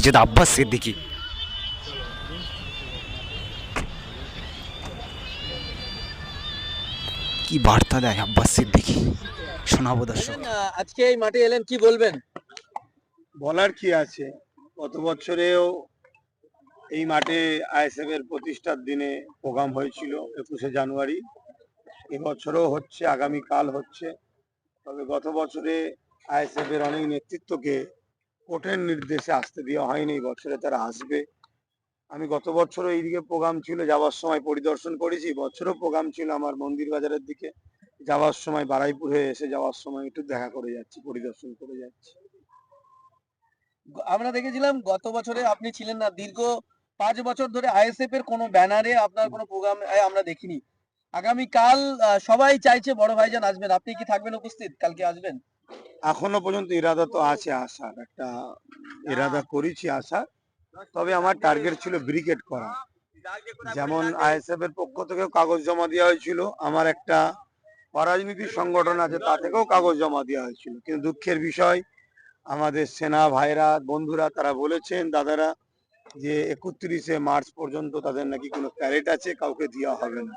মুক্তিযোদ্ধা আব্বাস সিদ্দিকী কি বার্তা দেয় আব্বাস সিদ্দিকী শোনাবো দর্শক। আজকে এই মাঠে এলেন কি বলবেন? বলার কি আছে? গত বছরেও এই মাঠে আইএসএফ এর প্রতিষ্ঠার দিনে প্রোগ্রাম হয়েছিল একুশে জানুয়ারি। এবছরও হচ্ছে আগামীকাল হচ্ছে। তবে গত বছরে আইএসএফ এর অনেক নেতৃত্বকে কোর্টের নির্দেশে আসতে দেওয়া হয়নি, এই বছরে তারা আসবে। আমি গত বছরও এইদিকে প্রোগ্রাম ছিল, যাওয়ার সময় পরিদর্শন করেছি বছরও প্রোগ্রাম ছিল আমার মন্দির বাজারের দিকে। যাওয়ার সময় বারাইপুর হয়ে এসে যাওয়ার সময় একটু দেখা করে যাচ্ছি, পরিদর্শন করে যাচ্ছি। আমরা দেখেছিলাম গত বছরে আপনি ছিলেন না, দীর্ঘ পাঁচ বছর ধরে আইএসএফ এর কোনো ব্যানারে আপনার কোনো প্রোগ্রাম আমরা দেখিনি। আগামী কাল সবাই চাইছে বড় ভাইজান আসবেন। আপনি কি থাকবেন উপস্থিত? কালকে আসবেন? এখনও পর্যন্ত ইরাদা তো আছে আসার, একটা ইরাদা করেছি আসার, তবে আমার টার্গেট ছিল ব্রিকেট করা। যেমন আইএসএফ এর পক্ষ থেকেও কাগজ জমা দেওয়া হয়েছিল, আমার একটা অরাজনৈতিক সংগঠন আছে তা থেকেও কাগজ জমা দেওয়া হয়েছিল। কিন্তু দুঃখের বিষয়, আমাদের সেনা ভাইরা, বন্ধুরা তারা বলেছেন, দাদারা, যে একত্রিশে মার্চ পর্যন্ত তাদের নাকি কোনো প্যারেড আছে, কাউকে দেওয়া হবে না।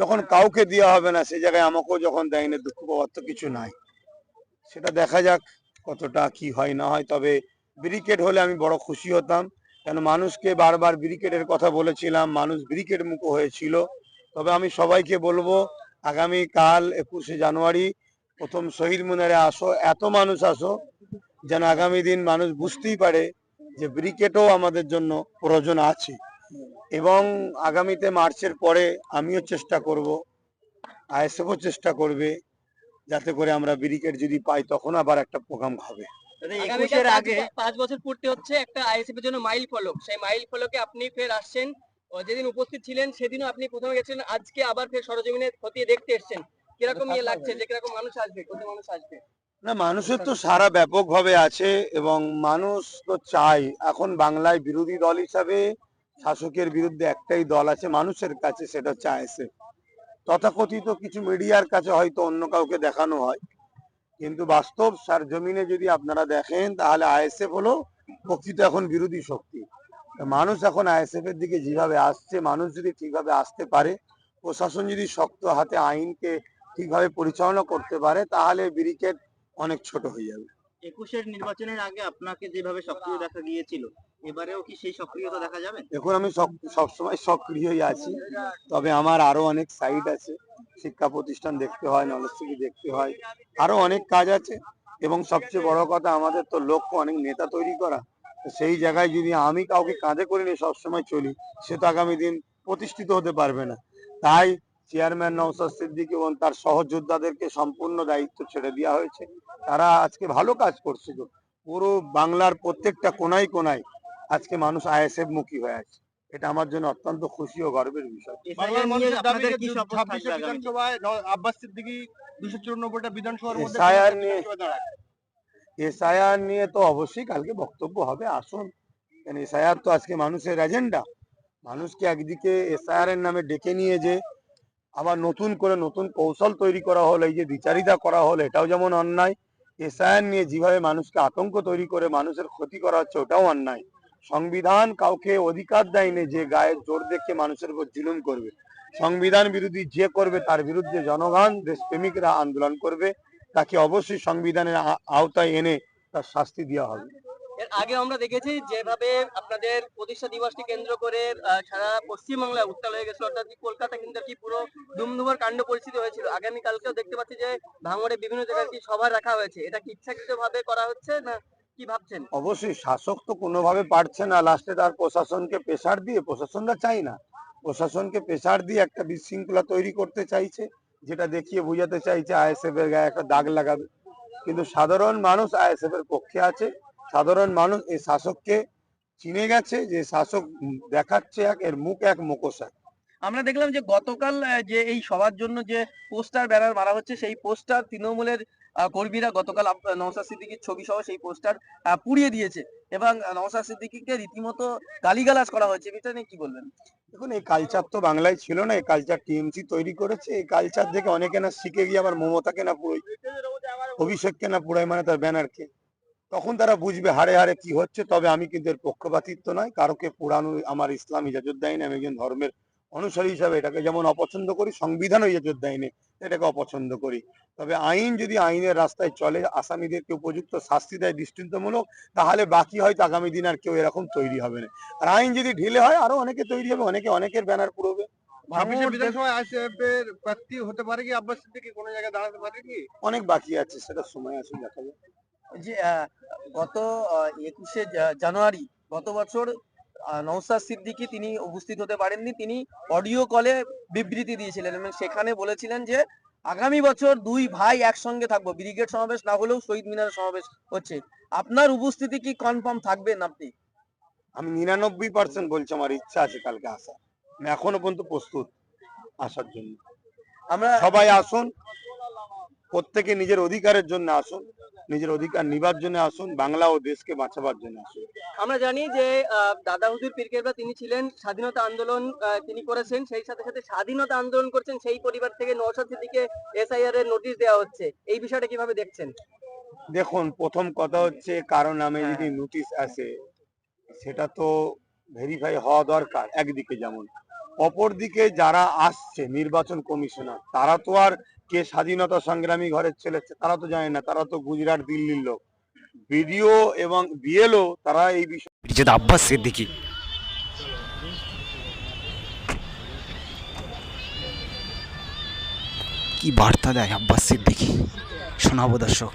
যখন কাউকে দেওয়া হবে না সেই জায়গায় আমাকেও যখন দেয়নি, দুঃখ পাওয়ার তো কিছু নাই। সেটা দেখা যাক কতটা কি হয়, না হয়। তবে ব্রিকেট হলে আমি বড় খুশি হতাম। কেন মানুষকে বারবার ব্রিকেটের কথা বলেছিলাম, মানুষ ব্রিকেট মুখো হয়েছিল। তবে আমি সবাইকে বলব আগামী কাল একুশে জানুয়ারি, প্রথম শহীদ মিনারে আসো, এত মানুষ আসো, যেন আগামী দিন মানুষ বুঝতেই পারে যে ব্রিকেটও আমাদের জন্য প্রয়োজন আছে। এবং আগামীতে মার্চের পরে আমিও চেষ্টা করব আইএসএফও চেষ্টা করবে। যাতে করে আমরা ব্রিকেট যদি পাই তখন আবার একটা প্রোগ্রাম হবে। একুশের আগে পাঁচ বছর পূর্তি হচ্ছে একটা আইএসএফ এর জন্য মাইল ফলক সেই মাইল ফলকে আপনি ফের আসছেন। যেদিন উপস্থিত ছিলেন সেদিনও আপনি প্রথমে গেছিলেন। আজকে আবার ফের সরজমিনে খতিয়ে দেখতে এসেছেন। কীরকম ইয়ে লাগছে? যে কীরকম মানুষ আসবে? কত মানুষ আসবে? না মানুষের তো সারা ব্যাপকভাবে আছে এবং মানুষ তো চাই। এখন বাংলায় বিরোধী দল হিসাবে শাসকের বিরুদ্ধে একটাই দল আছে মানুষের কাছে সেটা হচ্ছে আইএসএফ তথাকথিত কিছু মিডিয়ার কাছে হয়তো অন্য কাউকে দেখানো হয়। কিন্তু বাস্তব সার জমিনে যদি আপনারা দেখেন, তাহলে আইএসএফ হলো প্রকৃত এখন বিরোধী শক্তি। মানুষ এখন আইএসএফ এর দিকে যেভাবে আসছে, মানুষ যদি ঠিকভাবে আসতে পারে, প্রশাসন যদি শক্ত হাতে আইনকে ঠিকভাবে পরিচালনা করতে পারে, তাহলে ব্রিকেট অনেক ছোট হয়ে যাবে। একুশের নির্বাচনের আগে আপনাকে যেভাবে সক্রিয় দেখা গিয়েছিল এবারেও কি সেই সক্রিয়তা দেখা যাবে? এখন আমি সবসময় সক্রিয়ই আছি তবে আমার আরও অনেক সাইট আছে শিক্ষা প্রতিষ্ঠান দেখতে হয় নলেজ দেখতে হয় আরও অনেক কাজ আছে এবং সবচেয়ে বড় কথা আমাদের তো লক্ষ্য অনেক নেতা তৈরি করা সেই জায়গায় যদি আমি কাউকে কাঁধে করে নিয়ে সবসময় চলি সে তো আগামী দিন প্রতিষ্ঠিত হতে পারবে না। তাই চেয়ারম্যান নৌসাদ সিদ্দিকী এবং তার সহযোদ্ধাদেরকে সম্পূর্ণ দায়িত্ব ছেড়ে দেওয়া হয়েছে তারা আজকে ভালো কাজ করছে গো। পুরো বাংলার প্রত্যেকটা কোনায় কোনায় আজকে মানুষ আইএসএফ মুখী হয়ে আছে। এটা আমার জন্য অত্যন্ত খুশি ও গর্বের বিষয়? আব্বাস সিদ্দিকী দুশো চুরানব্বইটা বিধানসভার এসআইআর নিয়ে তো অবশ্যই কালকে বক্তব্য হবে আসুন। এসআইআর তো আজকে মানুষের এজেন্ডা মানুষকে একদিকে এসআইআর এর নামে ডেকে নিয়ে যে আবার নতুন করে নতুন কৌশল তৈরি করা হলো এই যে বিচারিতা করা হলো এটাও যেমন অন্যায় এসআইআর নিয়ে যেভাবে মানুষকে আতঙ্ক তৈরি করে মানুষের ক্ষতি করা হচ্ছে, ওটাও অন্যায়। সংবিধান কাউকে অধিকার দেয়নি যে গায়ে জোর দেখে মানুষের উপর জুলুম করবে। সংবিধান বিরোধী যে করবে তার বিরুদ্ধে জনগণ, দেশপ্রেমিকরা আন্দোলন করবে। তাকে অবশ্যই সংবিধানের আওতায় এনে তার শাস্তি দেওয়া হবে। এর আগে আমরা দেখেছি যেভাবে আপনাদের প্রতিষ্ঠা দিবসকে কেন্দ্র করে সারা পশ্চিমবাংলায় উত্তাল হয়ে গেছিল অর্থাৎ কলকাতা কিন্তু কি পুরো দুমদুমার কাণ্ড পরিস্থিতি হয়েছিল। আগামী কালকেও দেখতে পাচ্ছি যে ভাঙড়ে বিভিন্ন জায়গায় কি সভা রাখা হয়েছে। এটা কি ইচ্ছাকৃত ভাবে করা হচ্ছে না কি ভাবছেন? অবশ্যই শাসক তো কোনোভাবে পারছে না। লাস্টে তার প্রশাসনকে প্রেসার দিয়ে, প্রশাসনরা চাই না। প্রশাসনকে প্রেসার দিয়ে একটা বিশৃঙ্খলা তৈরি করতে চাইছে, যেটা দেখিয়ে বোঝাতে চাইছে আইএসএফ এর গায়ে একটা দাগ লাগাবে। কিন্তু সাধারণ মানুষ আইএসএফ এর পক্ষে আছে। সাধারণ মানুষ এই শাসককে চিনে গেছে যে শাসক দেখাচ্ছে এক এর মুখ এক মুখোশ এক। আমরা দেখলাম যে গতকাল যে এই সবার জন্য যে পোস্টার ব্যানার মারা হচ্ছে সেই পোস্টার তৃণমূলের কর্মীরা গতকাল নওশাদ সিদ্দিকীর ছবি সহ সেই পোস্টার পুড়িয়ে দিয়েছে এবং নওশাদ সিদ্দিকীকে রীতিমতো গালিগালাজ করা হয়েছে। এটা নিয়ে কি বলবেন? দেখুন এই কালচার তো বাংলায় ছিল না এই কালচার টিএমসি তৈরি করেছে এই কালচার দেখে অনেকে না শিখে গিয়ে আবার মমতাকে না পুরোই অভিষেককে না পুরাই মানে তার ব্যানারকে। তখন তারা বুঝবে হাড়ে হাড়ে কি হচ্ছে তবে আমি কিন্তু এর পক্ষপাতিত্ব নয়। কারোকে পুরানো আমার ইসলাম ইজাজত দেয়নি আমি একজন ধর্মের অনুসারী হিসাবে এটাকে যেমন অপছন্দ করি সংবিধানও ইজাজত দেয়নি এটাকে অপছন্দ করি। তবে আইন যদি আইনের রাস্তায় চলে আসামিদেরকে উপযুক্ত শাস্তি দেয় দৃষ্টান্তমূলক তাহলে বাকি হয়তো আগামী দিন আর কেউ এরকম তৈরি হবে না। আর আইন যদি ঢিলে হয় আরও অনেকে তৈরি হবে অনেকে অনেকের ব্যানার পুরোবে ছাব্বিশে বিধানসভায় আইসিএফ এর প্রার্থী হতে পারে কি? আব্বাস সিদ্দিকী কোনো জায়গায় দাঁড়াতে পারে কি? অনেক বাকি আছে সেটা সময় আছে দেখা যাবে যে গত একুশে জানুয়ারি গত বছর নওশাদ সিদ্দিকী তিনি উপস্থিত হতে পারেননি। তিনি অডিও কলে বিবৃতি দিয়েছিলেন এবং সেখানে বলেছিলেন যে আগামী বছর দুই ভাই একসঙ্গে থাকব ব্রিগেড সমাবেশ না হলেও শহীদ মিনার সমাবেশ হচ্ছে। আপনার উপস্থিতি কি কনফার্ম থাকবেন আপনি? আমি নিরানব্বই পার্সেন্ট বলছি আমার ইচ্ছা আছে কালকে আসা আমি এখনও পর্যন্ত প্রস্তুত আসার জন্য। আমরা সবাই আসুন প্রত্যেকে নিজের অধিকারের জন্য আসুন। নিজের অধিকার নিবার জন্য আসুন বাংলা ও দেশকে বাঁচাবার জন্য আসুন। আমরা জানি যে দাদা হুজুর পীর কেবলা তিনি ছিলেন স্বাধীনতা আন্দোলন তিনি করেছেন সেই সাথে সাথে স্বাধীনতা আন্দোলন করছেন সেই পরিবার থেকে নওশাদ সিদ্দিকে এসআইআর এর নোটিশ দেওয়া হচ্ছে। এই বিষয়টা কীভাবে দেখছেন? দেখুন প্রথম কথা হচ্ছে কারও নামে হ্যাঁ। যদি নোটিশ আসে সেটা তো ভেরিফাই হওয়া দরকার একদিকে যেমন। অপরদিকে যারা আসছে নির্বাচন কমিশনার তারা তো আর কে স্বাধীনতা সংগ্রামী ঘরের ছেলে তারা তো জানে না, তারা তো গুজরাট, দিল্লির লোক। বিডিও এবং বিএলও, তারা এই বিষয়ে আব্বাস সিদ্দিকি কি বার্তা দেয় আব্বাস সিদ্দিকি শোনাবো দর্শক।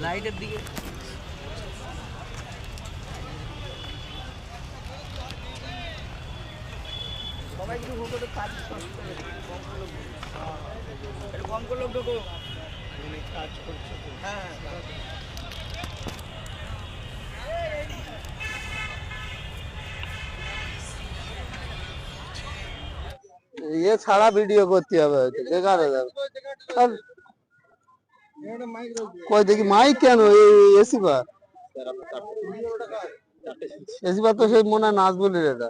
লাইটের দিকে ইয়ে ছাড়া ভিডিও করতে হবে বেকার হয়ে যাবে। কই দেখি মাইক কেন? এসি বা এসি বা তো সেই মনে হয় নাজবুলির এটা।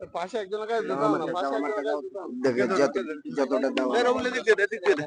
পাশে একজন পাশে দেখে যতটা দেওয়া রমন এদিক দিয়ে দে, দিয়ে দে।